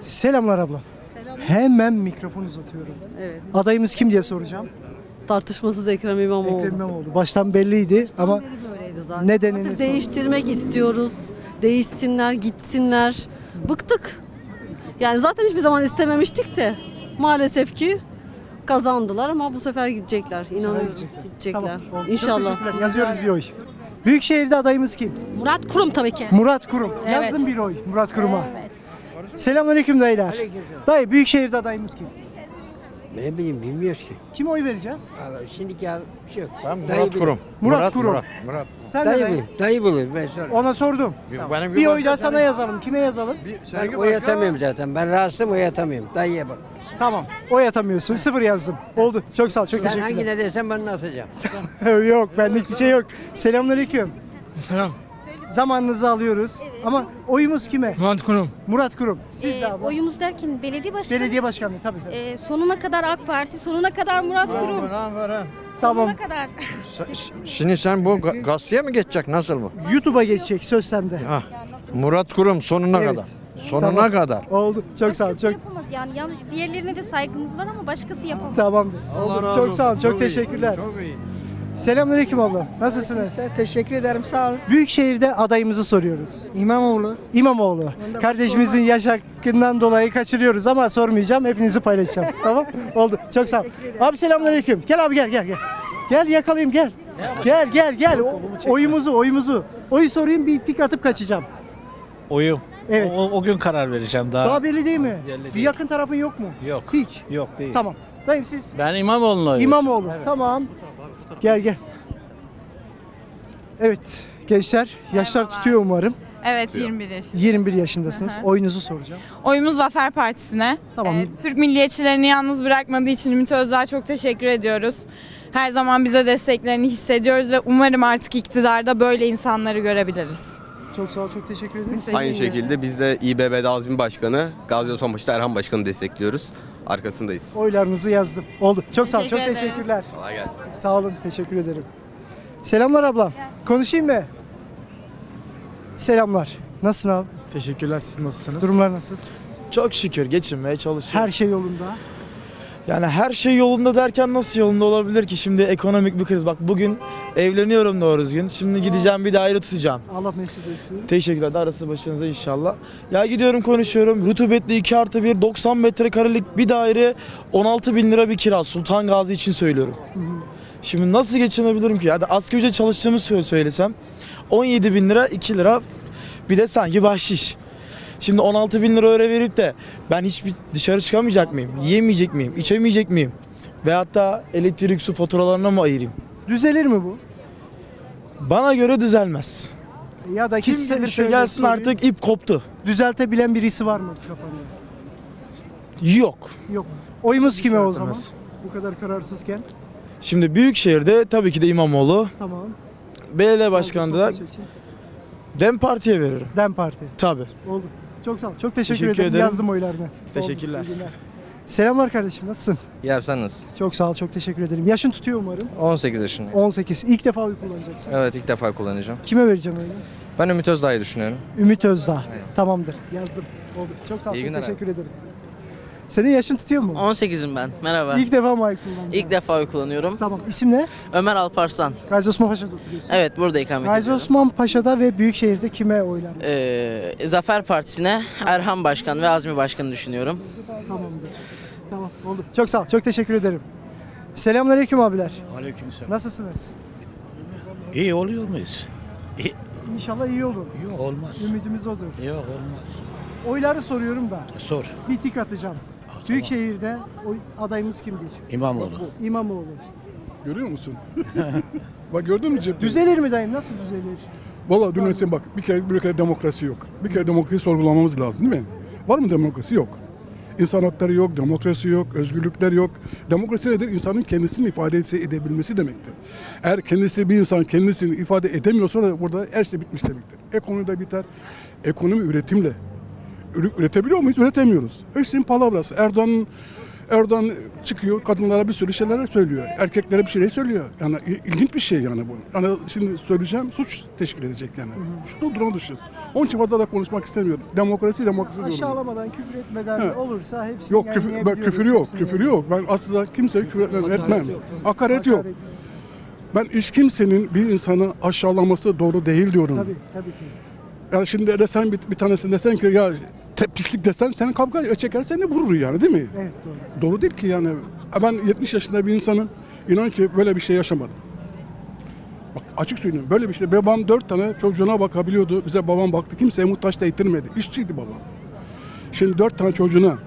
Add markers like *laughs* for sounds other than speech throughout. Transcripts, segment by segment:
Selamlar ablam. Hemen mikrofon uzatıyorum. Evet. Adayımız kim diye soracağım. Tartışmasız Ekrem İmamoğlu. Ekrem İmamoğlu. Baştan belliydi ama böyleydi zaten. nedenini Artık sor. değiştirmek istiyoruz. Değişsinler, gitsinler. Bıktık. Yani zaten hiçbir zaman istememiştik de maalesef ki kazandılar ama bu sefer gidecekler. İnanıyorum gidecekler. gidecekler. Tamam, oldu. Çok İnşallah. teşekkürler. Yazıyoruz bir oy. Büyükşehir'de adayımız kim? Murat Kurum tabii ki. Murat Kurum. Evet. Yazdım bir oy Murat Kurum'a. Selamünaleyküm dayılar. Dayı Büyükşehir'de adayımız kim? Ne bileyim bilmiyoruz ki. Kime oy vereceğiz? Vallahi şimdiki ya bir şey yok. Ben Dayı Murat. Kurum. Murat Kurum. Murat. Murat. Sen de Dayı dayı. bulur. Dayı bulur. Ben sonra. Ona sordum. Benim Bir oy daha sana yazalım. Kime yazalım? Ben oy atamıyorum zaten. Ben rahatsızım oy atamıyorum. Dayıya bak. Tamam. Oy atamıyorsun. Sıfır yazdım. Oldu. Çok sağ ol. Çok Sen teşekkürler. hangine dersen ben asacağım. *laughs* yok benlik bir şey yok. Selamünaleyküm. Selam. Zamanınızı alıyoruz. Ama oyumuz kime? Murat Kurum. Murat Kurum. Siz Ee, de abi. oyumuz derken belediye başkanı. Belediye başkanlığı tabii tabii. Ee, sonuna kadar AK Parti, sonuna kadar Murat Kurum. tamam. Sonuna kadar. *laughs* Şimdi sen bu ga- gazeteye mi geçecek? Nasıl bu? YouTube'a geçecek söz sende. Ha. Murat Kurum sonuna Evet. kadar. Sonuna Tamam. kadar. Oldu. Çok sağ ol. Başkası Çok yapamaz yani. yan- diğerlerine de saygımız var ama başkası yapamaz. tamamdır. Oldu. Çok sağ ol. Çok teşekkürler. Çok iyi. Selamünaleyküm ablam. Nasılsınız? Teşekkür ederim sağ olun. Büyükşehir'de adayımızı soruyoruz. İmamoğlu. İmamoğlu. Kardeşimizin yaş hakkından dolayı kaçırıyoruz ama sormayacağım. Hepinizi paylaşacağım. *laughs* tamam? Oldu. Çok sağ ol. Abi selamünaleyküm. Gel abi gel gel gel. Gel yakalayayım gel. Gel gel gel. O- oyumuzu oyumuzu. Oyu sorayım bir tik atıp kaçacağım. Oyum. Evet. O, o gün karar vereceğim daha. Daha belli değil mi? Belli Bir değil. yakın tarafın yok mu? Yok. Hiç. Yok değil. Tamam. Dayım siz? Ben İmamoğlu'na oy İmamoğlu. Tamam. Gel gel. Evet gençler yaşlar tutuyor umarım. Evet 21 yaş. 21 yaşındasınız. Hı hı. Oyunuzu soracağım. Oyumuz Zafer Partisi'ne. Tamam. Ee, Türk milliyetçilerini yalnız bırakmadığı için Ümit Özdağ'a çok teşekkür ediyoruz. Her zaman bize desteklerini hissediyoruz ve umarım artık iktidarda böyle insanları görebiliriz. Çok sağ ol, çok teşekkür ederim. Aynı şekilde biz de İBB'de Azmi Başkanı, Gazi Otomaş'ta Erhan Başkanı destekliyoruz. Arkasındayız. Oylarınızı yazdım. Oldu. Çok sağ ol, çok Teşekkür ederim. teşekkürler. Kolay gelsin. Sağ olun, teşekkür ederim. Selamlar ablam. Konuşayım mı? Selamlar. Nasılsın abi? Teşekkürler siz nasılsınız? Durumlar nasıl? Çok şükür geçinmeye çalışıyorum. Her şey yolunda. Yani her şey yolunda derken nasıl yolunda olabilir ki şimdi ekonomik bir kriz. Bak bugün evleniyorum doğru düzgün. Şimdi gideceğim bir daire tutacağım. Allah mesut etsin. Teşekkürler. Darısı başınıza inşallah. Ya gidiyorum konuşuyorum. Rutubetli 2 artı 1 90 metrekarelik bir daire 16 bin lira bir kira. Sultan Gazi için söylüyorum. Şimdi nasıl geçinebilirim ki? Hadi asgari ücret çalıştığımı sö- söylesem 17 bin lira 2 lira bir de sanki bahşiş. Şimdi 16 bin lira öyle verip de ben hiçbir dışarı çıkamayacak mıyım? Yiyemeyecek miyim? İçemeyecek miyim? Veyahut da elektrik su faturalarına mı ayırayım? Düzelir mi bu? Bana göre düzelmez. Ya da Kim gelirse şöyle gelsin artık ip koptu. Düzeltebilen birisi var mı kafanda? Yok. Yok. Oyumuz kime o zaman? düzeltemez. Bu kadar kararsızken. Şimdi Büyükşehir'de tabii ki de İmamoğlu. Tamam. Belediye başkanı da Son seçim. Dem Parti'ye veririm. Dem Parti. Tabii. Oldu. Çok sağ ol. Çok teşekkür, Teşekkür ederim. ederim. Yazdım oylarını. Teşekkürler. Oldu, iyi günler. Selamlar kardeşim. Nasılsın? Ya sen nasılsın? Çok sağ ol. Çok teşekkür ederim. Yaşın tutuyor umarım. 18 yaşındayım. 18. İlk defa oy kullanacaksın. Evet ilk defa kullanacağım. Kime vereceğim oyunu? Ben Ümit Özdağ'ı düşünüyorum. Ümit Özdağ. Tamamdır. Yazdım. Oldu. Çok sağ ol. İyi çok günler teşekkür ederim. Senin yaşın tutuyor mu? 18'im ben. Merhaba. İlk İlk, defa mı oy kullanacaksın? defa oy kullanıyorum. Tamam. İsim ne? Ömer Alparslan. Gazi Osman Paşa'da oturuyorsun. Evet burada ikamet Gazi ediyorum. Osman Paşa'da ve Büyükşehir'de kime oylar? Ee, Zafer Partisi'ne Erhan Başkan ve Azmi Başkan'ı düşünüyorum. Tamamdır. Tamam oldu. Çok sağ ol. Çok teşekkür ederim. Selamünaleyküm abiler. Aleykümselam. Nasılsınız? İyi oluyor muyuz? İnşallah iyi olur. Yok olmaz. Ümidimiz odur. Yok olmaz. Oyları soruyorum da Sor. bir tik atacağım. Büyükşehir'de oy adayımız kimdir? İmamoğlu. İmamoğlu. Görüyor musun? *laughs* bak gördün mü cepte? Düzelir mi dayım? Nasıl düzelir? Valla dün sen bak bir kere bir ülkede demokrasi yok. Bir kere demokrasiyi sorgulamamız lazım değil mi? Var mı demokrasi? Yok. İnsan hakları yok, demokrasi yok, özgürlükler yok. Demokrasi nedir? İnsanın kendisini ifade edebilmesi demektir. Eğer kendisi bir insan kendisini ifade edemiyorsa da burada her şey bitmiş demektir. Ekonomi de biter. Ekonomi üretimle. Üretebiliyor muyuz? Üretemiyoruz. Hepsinin palavrası. Erdoğan'ın Erdoğan çıkıyor kadınlara bir sürü şeyler söylüyor. Erkeklere bir şeyler söylüyor. Yani il- ilginç bir şey yani bu. Yani şimdi söyleyeceğim suç teşkil edecek yani. Suç duruma düşeceğiz. Onun için fazla da konuşmak istemiyorum. Demokrasi demokrasi diyorum. Aşağılamadan, küfür etmeden He. olursa hepsini Yok küfür, ben, küfür yok, küfür yok. Ben aslında kimseye küfür etmem, etmem. Hakaret yok. Ben hiç kimsenin bir insanı aşağılaması doğru değil diyorum. Tabii, tabii ki. Yani şimdi de sen bir, bir tanesi desen ki ya te, pislik desen seni kavga çeker seni vurur yani değil mi? Evet, doğru. Doğru değil ki yani. Ben 70 yaşında bir insanım. İnan ki böyle bir şey yaşamadım. Bak açık söyleyeyim böyle bir şey. Babam dört tane çocuğuna bakabiliyordu. Bize babam baktı. Kimseye muhtaç da ettirmedi. İşçiydi babam. Şimdi dört tane çocuğuna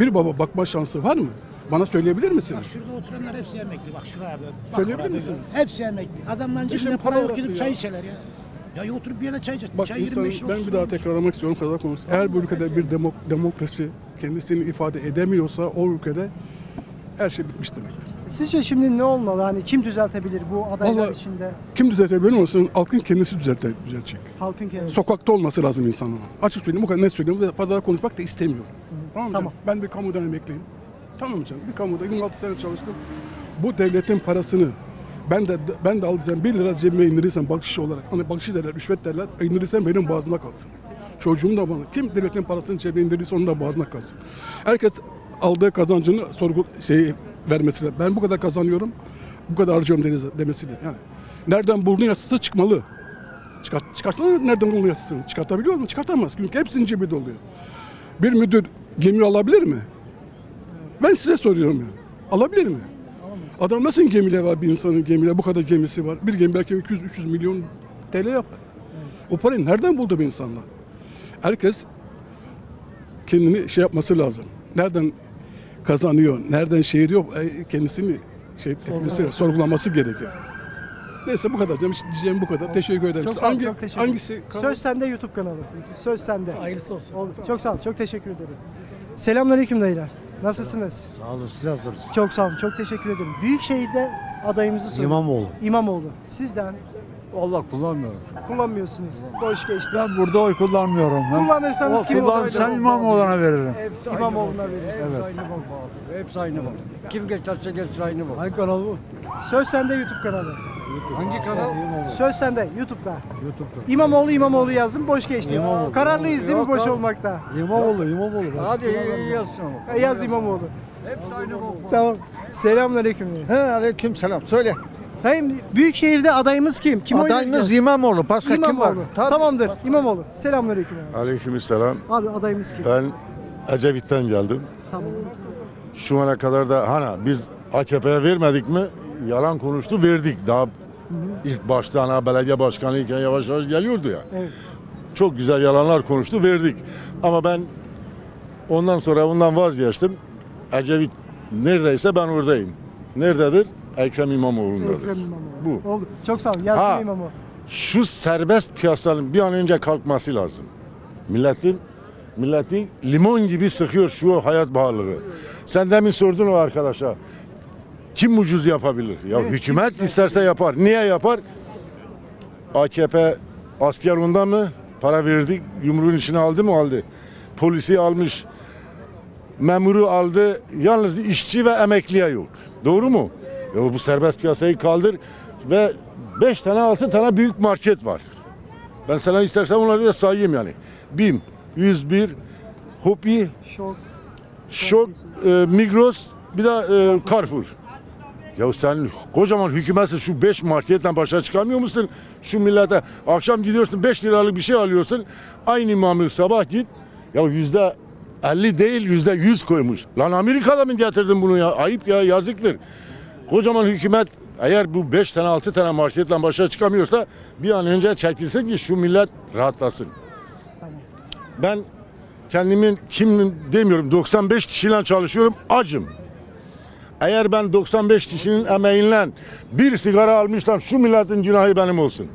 bir baba bakma şansı var mı? Bana söyleyebilir misiniz? Şurada oturanlar hepsi emekli. Bak şuraya böyle. Bak Söyleyebilir böyle. Hepsi emekli. Adamların cebinde para yok gidip ya. çay içerler ya. Ya oturup bir yere çay içer. Bak çay insan, 25 lira ben bir daha tekrarlamak istiyorum kadar konusu. Eğer bu ülkede bir demok- demokrasi kendisini ifade edemiyorsa o ülkede her şey bitmiş demektir. Sizce şimdi ne olmalı? Hani kim düzeltebilir bu adaylar Vallahi- içinde? Kim düzeltebilir olsun halkın kendisi düzelte, düzeltecek. Halkın kendisi. Sokakta olması lazım insanın. Açık söyleyeyim bu kadar net söylüyorum. Fazla konuşmak da istemiyorum. Tamam mı? Tamam. canım? Ben bir kamudan emekliyim. Tamam canım? Bir kamuda 26 sene çalıştım. Bu devletin parasını ben de ben de aldıysam 1 lira cebime indirirsem bakış olarak hani bakış derler, rüşvet derler indirirsem benim boğazımda kalsın. Çocuğum da bana. Kim devletin parasını cebine indirirse onun da boğazına kalsın. Herkes aldığı kazancını sorgu şey vermesine. Ben bu kadar kazanıyorum. Bu kadar harcıyorum demesini. Yani nereden buldun yasası çıkmalı. Çıkart, çıkarsana nereden buldun yasasını? Çıkartabiliyor mu? Çıkartamaz. Çünkü hepsinin cebi doluyor. Bir müdür gemi alabilir mi? Ben size soruyorum yani. Alabilir mi? Adam nasıl gemiler var bir insanın gemiler bu kadar gemisi var. Bir gemi belki 200-300 milyon TL yapar. O parayı nereden buldu bu insanlar? Herkes kendini şey yapması lazım. Nereden kazanıyor, nereden şey ediyor e, kendisini şey etmesi, sorgulaması gerekiyor. Neyse bu kadar. Demiş, diyeceğim bu kadar. Teşekkür ederim. Çok sağ hangi, çok teşekkür hangisi? Söz sende YouTube kanalı. Söz sende. Hayırlısı olsun. Oldu. Çok sağ olun, çok teşekkür ederim. Selamünaleyküm dayılar. Nasılsınız? Sağ olun siz hazırız. Çok sağ olun, çok teşekkür ederim. Büyükşehir'de adayımızı sorun. İmamoğlu. İmamoğlu. Sizden Vallahi kullanmıyorum. kullanmıyorsunuz. Boş geçti. Ben burada oy kullanmıyorum. Ben Kullanırsanız o kim kullanırsan İmamoğlu'na veririm. İmamoğlu'na verirsiniz. Evet. Hepsi aynı bak. Kim geçerse geçsin aynı bak. Hangi kanal bu? Söz sende YouTube kanalı. Hangi kanal? Söz sende YouTube'da. YouTube'da. İmamoğlu İmamoğlu yazdım boş geçti. İmamoğlu, Kararlıyız değil mi boş Yok olmakta? İmamoğlu, İmamoğlu. Hadi iyi yazsın. E, Yaz İmamoğlu. Hepsi aynı. Tamam. Selamünaleyküm. He aleyküm selam. Söyle. Dayım Büyükşehir'de adayımız kim? Kim oy Adayımız vereceğiz? İmamoğlu. Başka kim var? İmamoğlu. Tamamdır. İmamoğlu. Selamünaleyküm. abi. Aleykümselam. Abi adayımız kim? Ben Ecevit'ten geldim. Tamam. Şu ana kadar da hani biz AKP'ye vermedik mi? Yalan konuştu verdik. Daha ilk başta ana belediye başkanı iken yavaş yavaş geliyordu ya. Evet. Çok güzel yalanlar konuştu verdik. Ama ben ondan sonra bundan vazgeçtim. Ecevit neredeyse ben oradayım. Nerededir? Ekrem İmamoğlu'ndadır. Ekrem İmamoğlu. Bu. Oldu. Çok sağ. Yazdım Ha. İmamoğlu. şu serbest piyasanın bir an önce kalkması lazım. Milletin milleti limon gibi sıkıyor şu hayat pahalılığı. Sen demin sordun o arkadaşa. Kim ucuz yapabilir? Ya Evet, hükümet isterse yapar. Niye yapar? AKP asker ondan mı? Para verdik. Yumruğun içine aldı mı? Aldı. Polisi almış. Memuru aldı. Yalnız işçi ve emekliye yok. Doğru mu? Ya bu serbest piyasayı kaldır ve 5 tane 6 tane büyük market var. Ben sana istersen onları da sayayım yani. BİM, 101, Hopi, Şok. Şok, e, Migros, bir de e, Carrefour. Ya sen kocaman hükümetsin şu 5 marketten başa çıkamıyor musun? Şu millete akşam gidiyorsun 5 liralık bir şey alıyorsun. Aynı mamul sabah git. Ya yüzde 50 değil yüzde 100 koymuş. Lan Amerika'da mı getirdin bunu ya? Ayıp ya yazıktır. Kocaman hükümet eğer bu 5 tane 6 tane marketle başa çıkamıyorsa bir an önce çekilsin ki şu millet rahatlasın. Ben kendimin kim demiyorum 95 kişiyle çalışıyorum acım. Eğer ben 95 kişinin emeğiyle bir sigara almışsam şu milletin günahı benim olsun.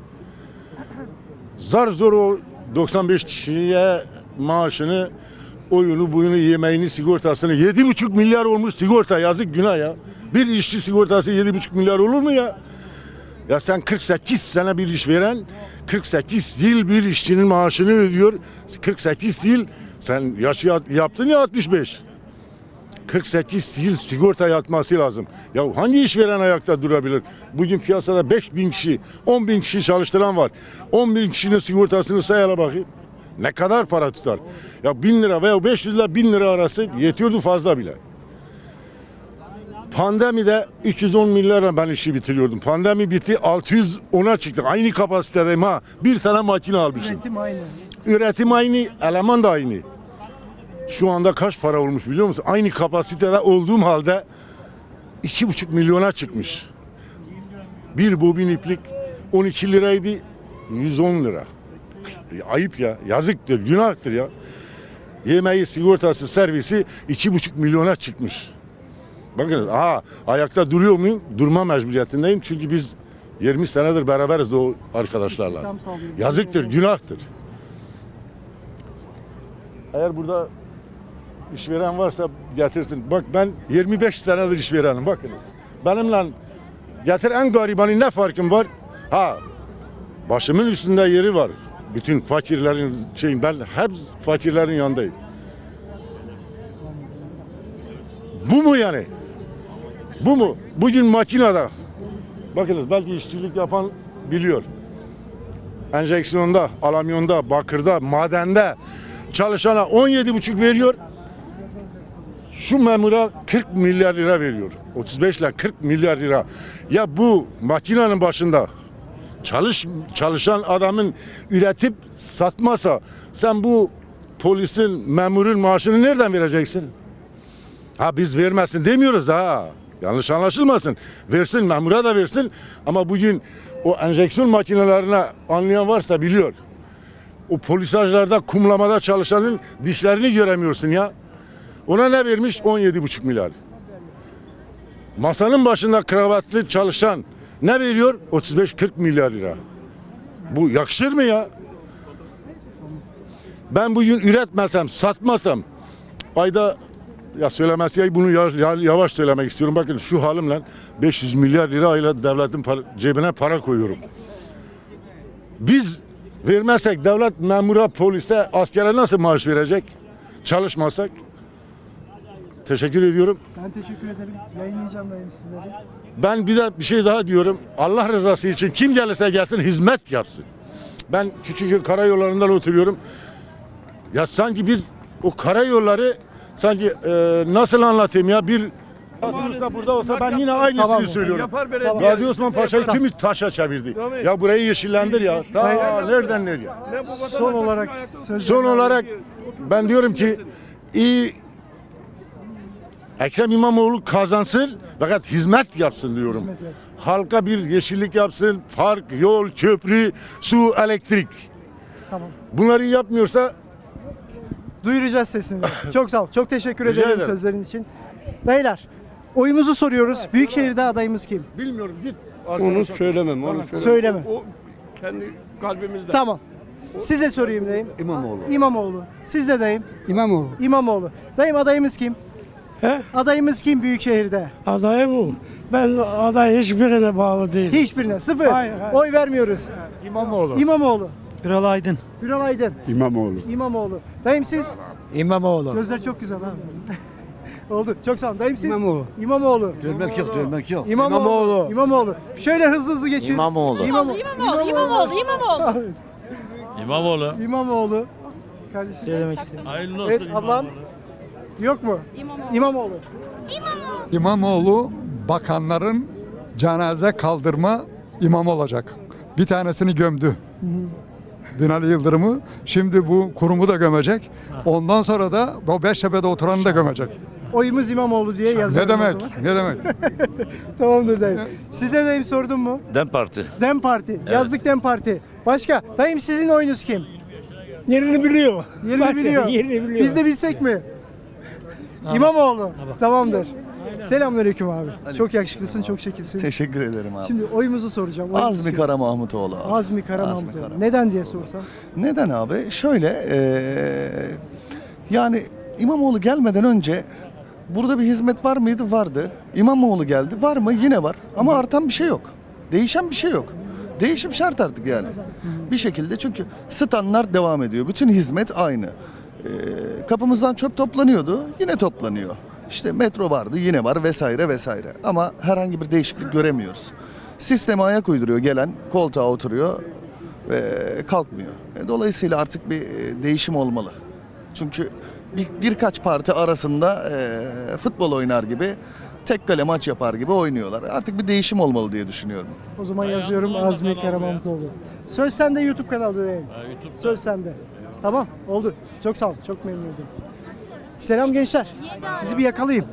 Zar zor o 95 kişiye maaşını, oyunu, buyunu, yemeğini, sigortasını 7,5 milyar olmuş sigorta yazık günah ya. Bir işçi sigortası 7,5 milyar olur mu ya? Ya sen 48 sene bir iş veren 48 yıl bir işçinin maaşını ödüyor. 48 yıl sen yaşı yaptın ya 65. 48 yıl sigorta yatması lazım. Ya hangi işveren ayakta durabilir? Bugün piyasada 5 bin kişi, 10 bin kişi çalıştıran var. 10 bin kişinin sigortasını sayala bakayım. Ne kadar para tutar? Ya 1000 lira veya 500 ile 1000 lira arası yetiyordu fazla bile. Pandemide 310 milyarla ben işi bitiriyordum. Pandemi bitti 610'a çıktık. Aynı kapasitedeyim ha. Bir tane makine almışım. Üretim aynı. Üretim aynı, eleman da aynı. Şu anda kaç para olmuş biliyor musun? Aynı kapasitede olduğum halde 2,5 milyona çıkmış. Bir bobin iplik 12 liraydı, 110 lira. Ya Ayıp ya, yazıktır, günahtır ya. Yemeği, sigortası, servisi 2,5 milyona çıkmış. Bakın, ha ayakta duruyor muyum? Durma mecburiyetindeyim çünkü biz 20 senedir beraberiz o arkadaşlarla. Yazıktır, günahtır. Eğer burada işveren varsa getirsin. Bak ben 25 senedir işverenim bakınız. Benimle getir en garibanı ne farkım var? Ha başımın üstünde yeri var. Bütün fakirlerin şeyin ben hep fakirlerin yanındayım. Bu mu yani? Bu mu? Bugün makinede bakınız belki işçilik yapan biliyor enjeksiyonda, alamyonda, bakırda, madende çalışana 17,5 veriyor. Şu memura 40 milyar lira veriyor. 35 ile 40 milyar lira. Ya bu makinenin başında çalış çalışan adamın üretip satmasa sen bu polisin, memurun maaşını nereden vereceksin? Ha biz vermesin demiyoruz ha. Yanlış anlaşılmasın. Versin, memura da versin. Ama bugün o enjeksiyon makinelerine anlayan varsa biliyor. O polisajlarda kumlamada çalışanın dişlerini göremiyorsun ya. Ona ne vermiş? 17,5 milyar. Masanın başında kravatlı çalışan ne veriyor? 35-40 milyar lira. Bu yakışır mı ya? Ben bugün üretmesem, satmasam ayda ya söylemesi ya bunu ya- ya- yavaş söylemek istiyorum. Bakın şu halimle 500 milyar lira ayla devletin para- cebine para koyuyorum. Biz vermezsek devlet memura, polise, askere nasıl maaş verecek? Çalışmasak. Teşekkür ediyorum. Ben teşekkür ederim. Yayınlayacağım dayım sizleri. Ben bir de bir şey daha diyorum. Allah rızası için kim gelirse gelsin hizmet yapsın. Ben küçük karayollarından oturuyorum. Ya sanki biz o karayolları sanki e, nasıl anlatayım ya bir Kasım Usta burada olsa ben yine aynısını Tamam. söylüyorum. Gazi Osman Paşa'yı tümü taşa çevirdi. Ya burayı yeşillendir ya. Ta nereden nereye? Son olarak söz Son olarak ben diyorum ki iyi Ekrem İmamoğlu kazansın fakat hizmet yapsın diyorum. Hizmet yapsın. Halka bir yeşillik yapsın, park, yol, köprü, su, elektrik. Tamam. Bunları yapmıyorsa Duyuracağız sesini. *laughs* Çok sağ ol. Çok teşekkür Rica ederim ederim. sözlerin için. Dayılar, oyumuzu soruyoruz. Büyükşehir'de adayımız kim? bilmiyorum git. Onu söylemem, onu söylemem. Söyleme. O kendi kalbimizde. Tamam. Size sorayım dayım. İmamoğlu. İmamoğlu. Siz de dayım. İmamoğlu. İmamoğlu. Dayım adayımız kim? He? Adayımız kim Büyükşehir'de? Adayı bu. Ben aday hiçbirine bağlı değilim. Hiçbirine. Sıfır. Hayır, hayır. Oy vermiyoruz. İmamoğlu. İmamoğlu. Biral Aydın. Ünal Aydın. İmamoğlu. İmamoğlu. Dayım siz? İmamoğlu. Gözler çok güzel ha. *laughs* Oldu. Çok sağ olun. Dayım siz? İmamoğlu. İmamoğlu. Dönmek yok, dönmek yok. İmamoğlu. İmamoğlu. Şöyle hızlı hızlı geçin. İmamoğlu. İmamoğlu. İmamoğlu. İmamoğlu. İmamoğlu. İmamoğlu. İmamoğlu. Kardeşim. Söylemek istedim. Hayırlı Evet ablam. Yok mu? İmamoğlu. İmamoğlu bakanların cenaze kaldırma imam olacak. Bir tanesini gömdü. Binali Yıldırım'ı. Şimdi bu kurumu da gömecek. Ondan sonra da o Beştepe'de oturanı da gömecek. Oyumuz İmamoğlu diye Ne yazıyorum o demek? zaman. Ne demek? *laughs* Tamamdır dayım. Size dayım sordum mu? Dem Parti. Dem Parti. Yazdık Dem Parti. Başka? Dayım sizin oyunuz kim? Yerini biliyor. Yerini biliyor. Yerini biliyor. Biz de bilsek mi? İmamoğlu. Tamamdır. Selamünaleyküm abi. Çok yakışıklısın, çok şekilsin. Teşekkür ederim abi. Şimdi oyumuzu soracağım. Oyunuz Azmi kim? Kara Mahmutoğlu abi. Azmi Kara Azmi Mahmutoğlu. Kara. Neden diye sorsam? Neden abi? Şöyle eee, yani İmamoğlu gelmeden önce burada bir hizmet var mıydı? Vardı. İmamoğlu geldi. Var mı? Yine var. Ama artan bir şey yok. Değişen bir şey yok. Değişim şart artık yani. Bir şekilde çünkü standart devam ediyor. Bütün hizmet aynı. Eee, kapımızdan çöp toplanıyordu. Yine toplanıyor. İşte metro vardı yine var vesaire vesaire. Ama herhangi bir değişiklik göremiyoruz. Sisteme ayak uyduruyor gelen koltuğa oturuyor ve kalkmıyor. E, Dolayısıyla artık bir e, değişim olmalı. Çünkü bir, birkaç parti arasında e, futbol oynar gibi tek kale maç yapar gibi oynuyorlar. Artık bir değişim olmalı diye düşünüyorum. O zaman yazıyorum Azmi Karamahmutoğlu. Söz sende YouTube kanalı değil. Söz sende. Tamam oldu. Çok sağ ol. Çok memnun oldum. Selam gençler. Sizi bir yakalayayım.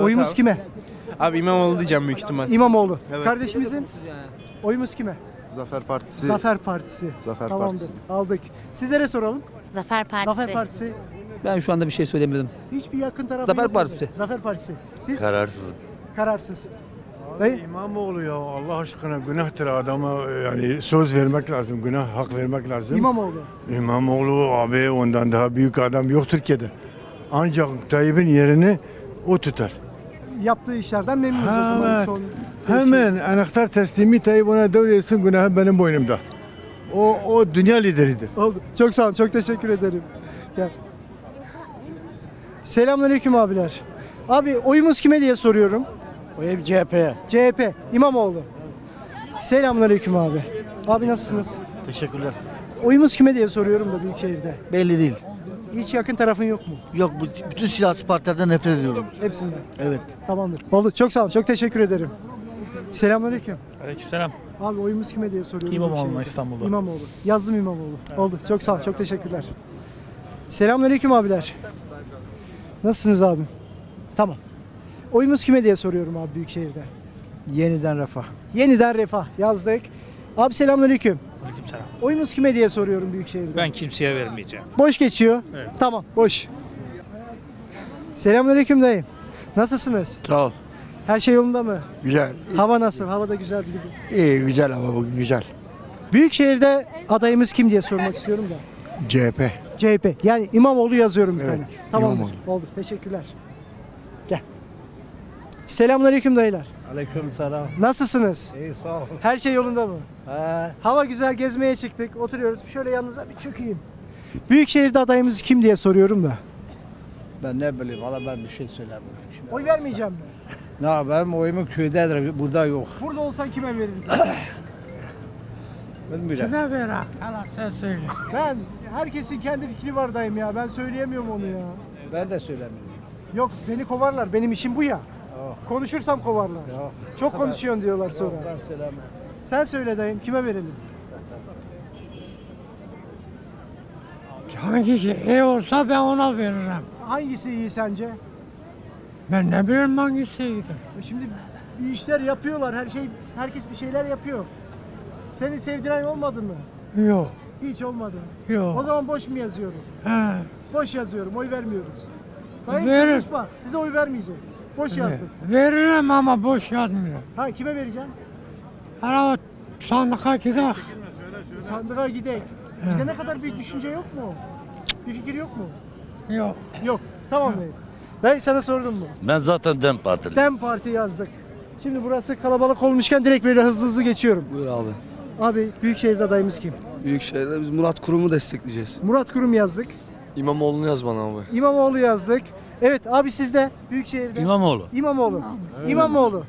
Oyumuz kime? Abi İmamoğlu diyeceğim büyük ihtimal. İmamoğlu. Kardeşimizin oyumuz kime? Zafer Partisi Zafer Partisi. Zafer Tamamdır. Partisi. Aldık. Sizlere soralım. Zafer Partisi. Zafer Partisi. Ben şu anda bir şey söylemedim. Hiçbir yakın tarafı Zafer yok mu? Partisi. Zafer Partisi. Siz? Kararsızım. Kararsız. Dayı? İmamoğlu ya Allah aşkına günahtır adama yani söz vermek lazım, günah hak vermek lazım. İmamoğlu. İmamoğlu abi ondan daha büyük adam yok Türkiye'de. Ancak Tayyip'in yerini o tutar. Yaptığı işlerden memnunuz o zaman. Hemen, Son hemen anahtar teslimi Tayyip ona devretsin günahı benim boynumda. O, o dünya lideridir. Oldu. Çok sağ olun. Çok teşekkür ederim. Gel. Selamünaleyküm abiler. Abi oyumuz kime diye soruyorum. O ev CHP'ye. CHP. İmamoğlu. Selamünaleyküm abi. Abi nasılsınız? Teşekkürler. Oyumuz kime diye soruyorum da Büyükşehir'de. Belli değil. Hiç yakın tarafın yok mu? Yok bu bütün siyasi partilerden nefret ediyorum. Hepsinden. Evet. Tamamdır. Oldu. Çok sağ olun. Çok teşekkür ederim. Selamünaleyküm. Aleykümselam. Abi oyumuz kime diye soruyorum. İmamoğlu'na Büyükşehir'de. İstanbul'da. İmamoğlu. Yazdım İmamoğlu. Oldu. Çok sağ ol. Çok teşekkürler. Selamünaleyküm abiler. Nasılsınız abim? Tamam. Oyumuz kime diye soruyorum abi Büyükşehir'de. Yeniden refah. Yeniden refah yazdık. Abi selamünaleyküm. Aleykümselam. Oyumuz kime diye soruyorum Büyükşehir'de. Ben kimseye vermeyeceğim. Boş geçiyor. Tamam boş. Selamünaleyküm dayı. Nasılsınız? Sağ ol. Her şey yolunda mı? Güzel. Hava nasıl? Hava da güzel gibi. İyi güzel ama bugün güzel. Büyükşehir'de adayımız kim diye sormak istiyorum da. CHP. CHP. Yani İmamoğlu yazıyorum bir Evet, tane. Tamamdır. İmamoğlu. Oldu. Teşekkürler. Selamünaleyküm dayılar. Aleyküm selam. Nasılsınız? İyi sağ ol. Her şey yolunda mı? He. Hava güzel gezmeye çıktık. Oturuyoruz. Şöyle yanınıza bir çökeyim. Büyükşehir'de adayımız kim diye soruyorum da. Ben ne bileyim valla ben bir şey söylemiyorum. Şimdi. Oy vermeyeceğim mi? *laughs* Ne benim oyumun köydedir burada yok. Burada olsan kime verirdin? *coughs* Bilmiyorum. Kime ver ha? sen söyle. Ben herkesin kendi fikri var dayım ya. Ben söyleyemiyorum onu ya. Ben de söylemiyorum. Yok beni kovarlar. Benim işim bu ya. Konuşursam kovarlar. Yok. Çok konuşuyorsun diyorlar sonra. Ben söylemiyorum. Sen söyle dayım kime verelim? Hangisi iyi olsa ben ona veririm. Hangisi iyi sence? Ben ne bileyim hangisi iyidir. E Şimdi bir işler yapıyorlar. Her şey herkes bir şeyler yapıyor. Seni sevdiren olmadı mı? Yok. Hiç olmadı. Yok. O zaman boş mu yazıyorum? He. Boş yazıyorum. Oy vermiyoruz. Dayım Verin. konuşma. Size oy vermeyecek. Boş yazdım. Veririm ama boş yazmıyorum. Ha kime vereceğim? Ara sandığa gidelim. Sandığa gidek. Gidene kadar bir düşünce yok mu? Bir fikir yok mu? Yok. Yok. Tamam dayı. Dayı sana sordum mu? Ben zaten Dem Partili. Dem Parti yazdık. Şimdi burası kalabalık olmuşken direkt böyle hızlı hızlı geçiyorum. Buyur abi. Abi Büyükşehir'de adayımız kim? Büyükşehir'de biz Murat Kurum'u destekleyeceğiz. Murat Kurum yazdık. İmamoğlu'nu yaz bana abi. İmamoğlu yazdık. Evet abi sizde Büyükşehir'de. İmamoğlu. İmamoğlu. İmamoğlu.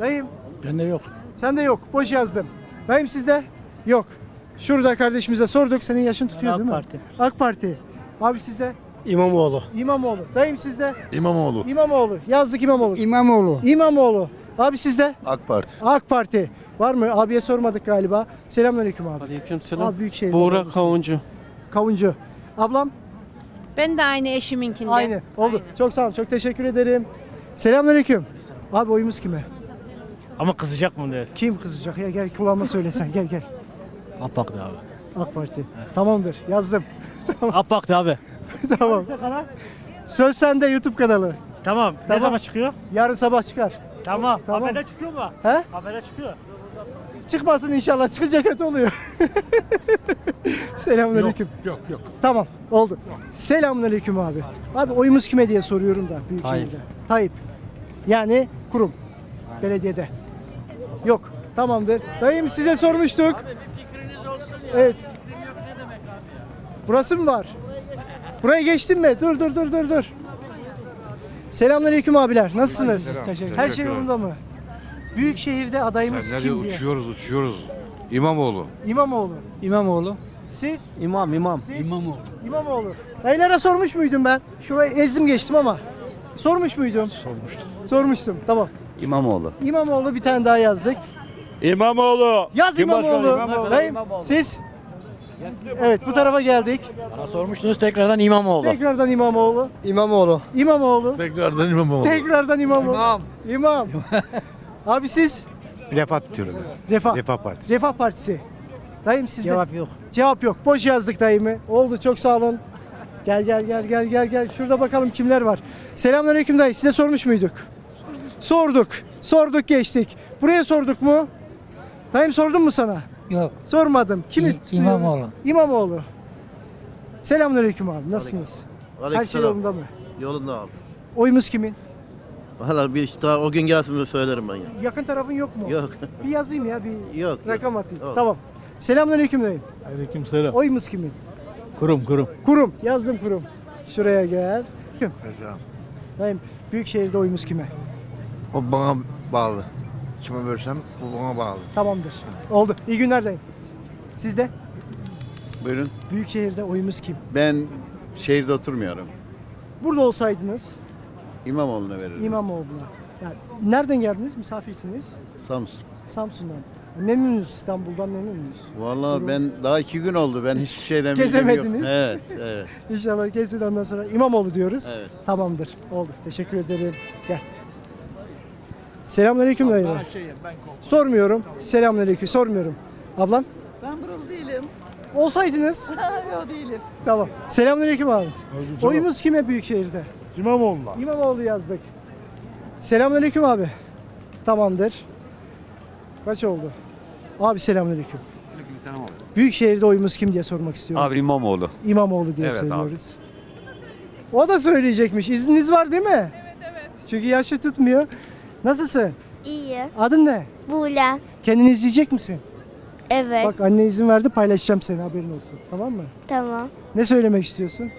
Dayım Bende yok. sende yok. Boş yazdım. Dayım sizde? Yok. Şurada kardeşimize sorduk. Senin yaşın tutuyor değil mi? AK Parti. AK Parti. Abi sizde? İmamoğlu. İmamoğlu. Dayım sizde? İmamoğlu. İmamoğlu. Yazdık İmamoğlu. İmamoğlu. İmamoğlu. Abi sizde? AK Parti. AK Parti. Var mı? Abiye sormadık galiba. Selamünaleyküm abi. Aleyküm Abi Büyükşehir. Buğra Kavuncu. Kavuncu. Ablam? Ben de aynı eşiminkinden. Aynı. Oldu. Çok sağ olun. Çok teşekkür ederim. Selamünaleyküm. Abi oyumuz kime? Ama kızacak mı diye. Kim kızacak ya? Gel kulağıma söylesen. Gel gel. Apak abi. AK Parti. Tamamdır. Yazdım. *laughs* Apak abi. *laughs* tamam. Söz sende YouTube kanalı. Tamam. Tamam. Ne zaman çıkıyor? Yarın sabah çıkar. Tamam. Tamam. Haberde çıkıyor mu? He? Haberde çıkıyor. Çıkmasın inşallah. Çıkınca kötü oluyor. *laughs* Selamünaleyküm. Yok yok. Tamam. Oldu. Selamünaleyküm abi. Abi oyumuz kime diye soruyorum da Büyükşehir'de. Tayyip. Yani kurum. Belediyede. Yok. Tamamdır. Dayım size sormuştuk. Evet. Burası mı var? Buraya geçtin mi? Dur dur dur dur dur. Selamünaleyküm abiler. Nasılsınız? Teşekkür Her şey yolunda mı? Büyükşehir'de adayımız kim diye? uçuyoruz uçuyoruz. İmamoğlu. İmamoğlu. İmamoğlu. Siz? İmam imam. Siz? İmamoğlu. İmamoğlu. Dayılara sormuş muydum ben? Şurayı ezdim geçtim ama. Sormuş muydum? Sormuştum. Sormuştum. Tamam. İmamoğlu. İmamoğlu bir tane daha yazdık. İmamoğlu. Yaz İmamoğlu. Dayım siz? Evet bu tarafa geldik. Bana sormuştunuz tekrardan İmamoğlu. Tekrardan İmamoğlu. İmamoğlu. İmamoğlu. Tekrardan İmamoğlu. Tekrardan İmamoğlu. İmam. İmam. Abi siz? Refah diyorum ben. Refah. Refah Partisi. Refah Partisi. Dayım sizde. Cevap yok. Cevap yok. Boş yazdık dayımı. Oldu çok sağ olun. Gel gel gel gel gel gel. Şurada bakalım kimler var. Selamünaleyküm dayı. Size sormuş muyduk? Sorduk. Sorduk geçtik. Buraya sorduk mu? Dayım sordum mu sana? Yok. Sormadım. Kimi? İ- İmamoğlu. İmamoğlu. Selamünaleyküm abi. Nasılsınız? Her şey yolunda mı? Yolunda abi. Oyumuz kimin? Valla bir daha o gün gelsin söylerim ben ya. Yakın tarafın yok mu? Yok. Bir yazayım ya bir *laughs* Yok. rakam atayım. Yok. Tamam. Selamünaleyküm dayım. Aleyküm selam. Oyumuz kimin? Kurum kurum. Kurum. Yazdım kurum. Şuraya gel. Dayım Büyükşehir'de oyumuz kime? O bana bağlı. Kime versem bu bana bağlı. Tamamdır. Oldu. İyi günler dayım. Sizde? Buyurun. Büyükşehir'de oyumuz kim? Ben şehirde oturmuyorum. Burada olsaydınız İmamoğlu'na veririm. İmamoğlu'na. Yani nereden geldiniz? Misafirsiniz. Samsun. Samsun'dan. Memnunuz İstanbul'dan memnun muyuz? Valla Buyurun. ben daha iki gün oldu. Ben hiçbir şeyden. Gezemediniz. Evet, evet. *laughs* İnşallah kesin ondan sonra İmamoğlu diyoruz. Evet. Tamamdır. Oldu. Teşekkür ederim. Gel. Selamünaleyküm dayı. Sormuyorum. Selamünaleyküm. Sormuyorum. Ablan? Ben buralı değilim. Olsaydınız. *laughs* Yok değilim. Tamam. Selamünaleyküm abi. Oyumuz kime Büyükşehir'de? İmamoğlu'na. İmamoğlu yazdık. Selamünaleyküm abi. Tamamdır. Kaç oldu? Abi selamünaleyküm. Büyükşehir'de oyumuz kim diye sormak istiyorum. Abi İmamoğlu. İmamoğlu diye Evet abi. söylüyoruz. O da söyleyecekmiş. İzniniz var değil mi? Evet evet. Çünkü yaşı tutmuyor. Nasılsın? İyi. Adın ne? Buğla. Kendini izleyecek misin? Evet. Bak anne izin verdi paylaşacağım seni haberin olsun. Tamam mı? Tamam. Ne söylemek istiyorsun?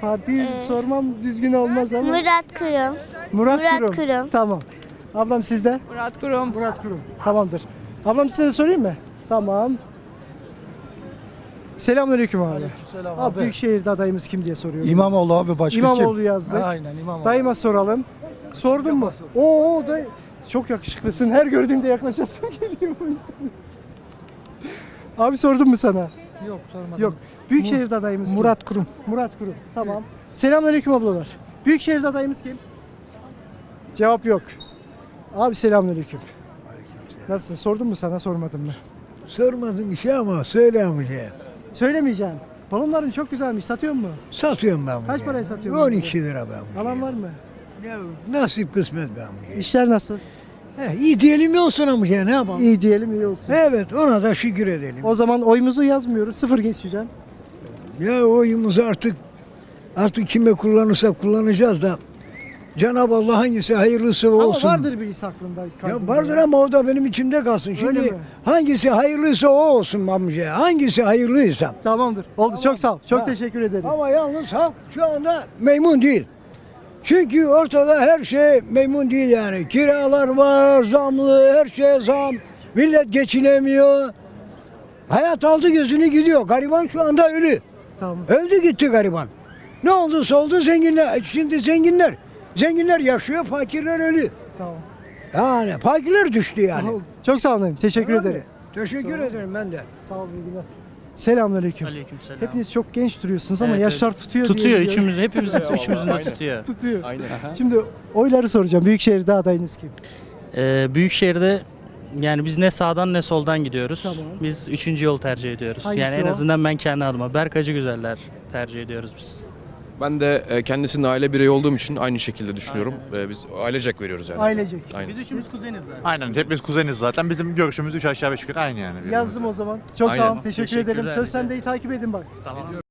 Parti sormam düzgün olmaz ama. Murat Kurum. Murat, Murat Kurum. Kurum. Tamam. Ablam sizde? Murat Kurum. Murat Kurum. Tamamdır. Ablam size de sorayım mı? Tamam. Selamünaleyküm abi. Selam Abi, Büyükşehir'de adayımız kim diye soruyorum. İmamoğlu abi başka İmamoğlu yazdık. Aynen İmamoğlu. Dayıma soralım. Sordun mu? Oo dayı. Çok yakışıklısın. Her gördüğümde yaklaşasın *laughs* geliyor o yüzden. Abi sordum mu sana? Yok sormadım. Yok. Büyükşehir'de adayımız kim? Murat Kurum. Murat Kurum. Tamam. Selamünaleyküm ablalar. Büyükşehir'de adayımız kim? Cevap yok. Abi selamünaleyküm. Nasılsın? Sordum mu sana sormadım mı? Sormadım bir şey ama söyleyemeyeceğim. Söylemeyeceğim. Balonların çok güzelmiş. Satıyor mu? Satıyorum ben Kaç paraya satıyorsun? 12 lira ben. Alan var mı? Ya, nasip kısmet ben. İşler nasıl? He, iyi diyelim olsun ama ya ne yapalım? İyi diyelim iyi olsun. Evet ona da şükür edelim. O zaman oyumuzu yazmıyoruz. Sıfır geçeceğim. Ya oyumuzu artık artık kime kullanırsak kullanacağız da Cenab-ı Allah hangisi hayırlısı olsun. Ama vardır birisi aklında. Ya kalbinde. vardır ama o da benim içimde kalsın. Öyle Şimdi mi? hangisi hayırlıysa o olsun amca. Hangisi hayırlıysa. Tamamdır. Oldu. Çok sağ ol. Çok Ha. teşekkür ederim. Ama yalnız halk şu anda memnun değil. Çünkü ortada her şey memnun değil yani. Kiralar var, zamlı, her şey zam. Millet geçinemiyor. Hayat aldı gözünü gidiyor. Gariban şu anda ölü. Tamam. Öldü gitti gariban. Ne olduysa oldu zenginler. Şimdi zenginler. Zenginler yaşıyor, fakirler ölü. Tamam. Yani fakirler düştü yani. Oldu. Çok sağ olun. Teşekkür Tamam ederim. Teşekkür ederim ben de. Sağ olun. iyi günler. Selamünaleyküm. Aleykümselam. Hepiniz çok genç duruyorsunuz ama Evet, yaşlar tutuyor. diye *laughs* Tutuyor biliyorum. üçümüzü hepimizin üçümüzün de tutuyor. Tutuyor. Aynen. *laughs* Şimdi oyları soracağım. Büyükşehir'de adayınız kim? Ee, Büyükşehir'de yani biz ne sağdan ne soldan gidiyoruz. Tamam. Biz üçüncü yol tercih ediyoruz. Hangisi yani en o? azından ben kendi adıma. Berkacı Güzeller tercih ediyoruz biz. Ben de e, kendisinin aile bireyi olduğum için aynı şekilde düşünüyorum. E, Biz ailecek veriyoruz yani. Ailecek. Aynen. üçümüz kuzeniz zaten. Aynen hepimiz kuzeniz zaten. Bizim görüşümüz 3 aşağı 5 yukarı aynı yani. Yazdım o zaman. Çok sağ olun. Aynen. Teşekkür ederim. Söz sendeyi takip edin bak. Tamam.